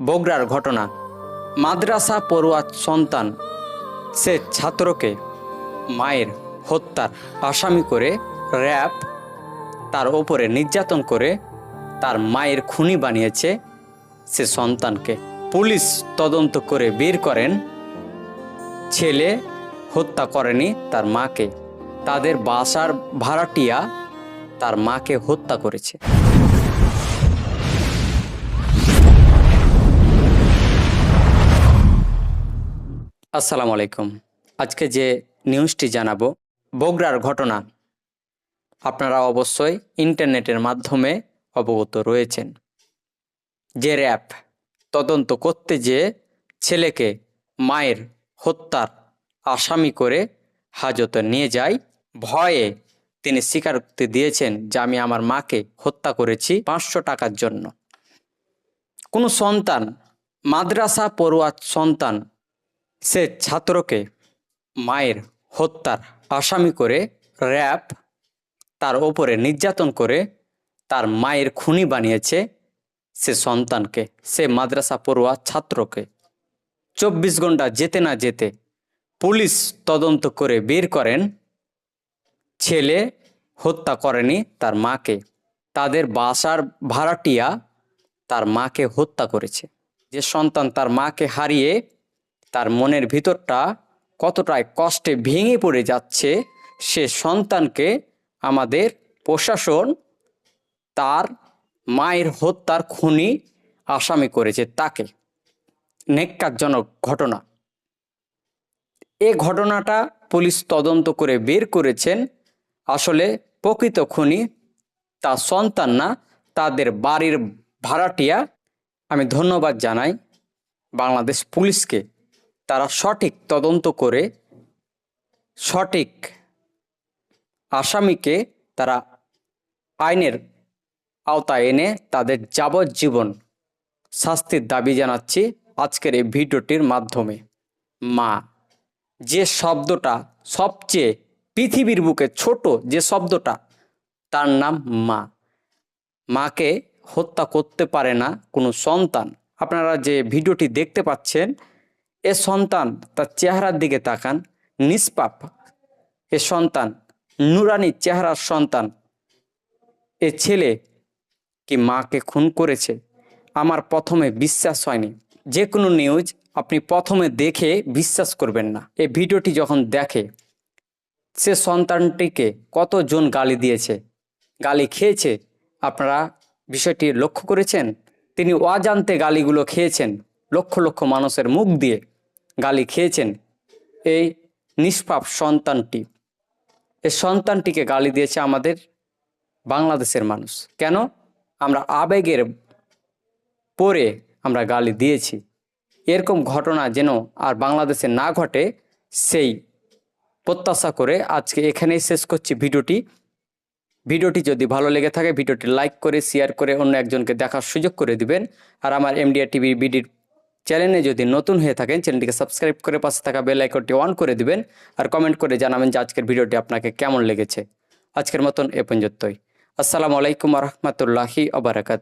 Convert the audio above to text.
বগুড়ার ঘটনা। মাদ্রাসা পড়ুয়া সন্তান, সে ছাত্রকে মায়ের হত্যার আসামি করে র্যাব তার ওপরে নির্যাতন করে তার মায়ের খুনি বানিয়েছে। সে সন্তানকে পুলিশ তদন্ত করে বের করেন। ছেলে হত্যা করেনি তার মাকে। তাদের বাসার ভাড়াটিয়া তার মাকে হত্যা করেছে। আসসালামু আলাইকুম। আজকে যে নিউজটি জানাব, বগুড়ার ঘটনা আপনারা অবশ্যই ইন্টারনেটের মাধ্যমে অবগত রয়েছেন। যে র্যাব তদন্ত করতে যে ছেলেকে মায়ের হত্যার আসামি করে হাজতে নিয়ে যায়, ভয়ে তিনি স্বীকারোক্তি দিয়েছেন যে আমি আমার মাকে হত্যা করেছি পাঁচশো টাকার জন্য। কোনো সন্তান, মাদ্রাসা পড়ুয়া সন্তান সে ছাত্রকে মায়ের হত্যার আসামি করে র্যাব তার ওপরে নির্যাতন করে তার মায়ের খুনি বানিয়েছে সে সন্তানকে। সে মাদ্রাসা পড়ুয়া ছাত্রকে। চব্বিশ ঘণ্টা যেতে না যেতে পুলিশ তদন্ত করে বের করেন। ছেলে হত্যা করেনি তার মাকে। তাদের বাসার ভাড়াটিয়া তার মাকে হত্যা করেছে। যে সন্তান তার মাকে হারিয়ে তার মনের ভিতরটা কতটাই কষ্টে ভেঙে পড়ে যাচ্ছে, সে সন্তানকে আমাদের প্রশাসন, তার মায়ের হত্যার খুনি আসামি করেছে তাকে। নেককারজনক ঘটনা। এ ঘটনাটা পুলিশ তদন্ত করে বের করেছেন। আসলে প্রকৃত খুনি তার সন্তান না, তাদের বাড়ির ভাড়াটিয়া। আমি ধন্যবাদ জানাই বাংলাদেশ পুলিশকে। তারা সঠিক তদন্ত করে সঠিক আসামিকে তারা আইনের আওতায় এনে তাদের যাবজ্জীবন শাস্তির দাবি জানাচ্ছি আজকের এই ভিডিওটির মাধ্যমে। মা, যে শব্দটা সবচেয়ে পৃথিবীর বুকে ছোট যে শব্দটা, তার নাম মা। মাকে হত্যা করতে পারে না কোনো সন্তান। আপনারা যে ভিডিওটি দেখতে পাচ্ছেন এ সন্তান তার চেহারার দিকে তাকান নিষ্পাপ এ সন্তান, নুরানি চেহারার সন্তান। এ ছেলে কি মাকে খুন করেছে? আমার প্রথমে বিশ্বাস হয়নি। যে কোনো নিউজ আপনি প্রথমে দেখে বিশ্বাস করবেন না। এই ভিডিওটি যখন দেখে, সে সন্তানটিকে কতজন গালি দিয়েছে? গালি খেয়েছে? আপনারা বিষয়টি লক্ষ্য করেছেন? তিনি অজান্তে গালিগুলো খেয়েছেন, লক্ষ লক্ষ মানুষের মুখ দিয়ে। গালি খেয়েছেন। এই নিষ্পাপ সন্তানটি। এই সন্তানটিকে গালি দিয়েছে আমাদের বাংলাদেশের মানুষ। কেন? আমরা আবেগের পরে আমরা গালি দিয়েছি। এরকম ঘটনা যেন আর বাংলাদেশে না ঘটে, সেই প্রত্যাশা করে আজকে এখানেই শেষ করছি ভিডিওটি। ভিডিওটি যদি ভালো লেগে থাকে, ভিডিওটি লাইক করে, শেয়ার করে অন্য একজনকে দেখার সুযোগ করে দিবেন। আর আমার এমডিআর টিভি বিডির চ্যানেলে যদি নতুন হয়ে থাকেন, চ্যানেলটিকে সাবস্ক্রাইব করে পাশে থাকা বেল আইকনটি অন করে দিবেন আর কমেন্ট করে জানাবেন যে আজকের ভিডিওটি আপনাকে কেমন লেগেছে। আজকের মতন এ পর্যন্তই। আসসালামু আলাইকুম রহমতুল্লাহি আবরাকাত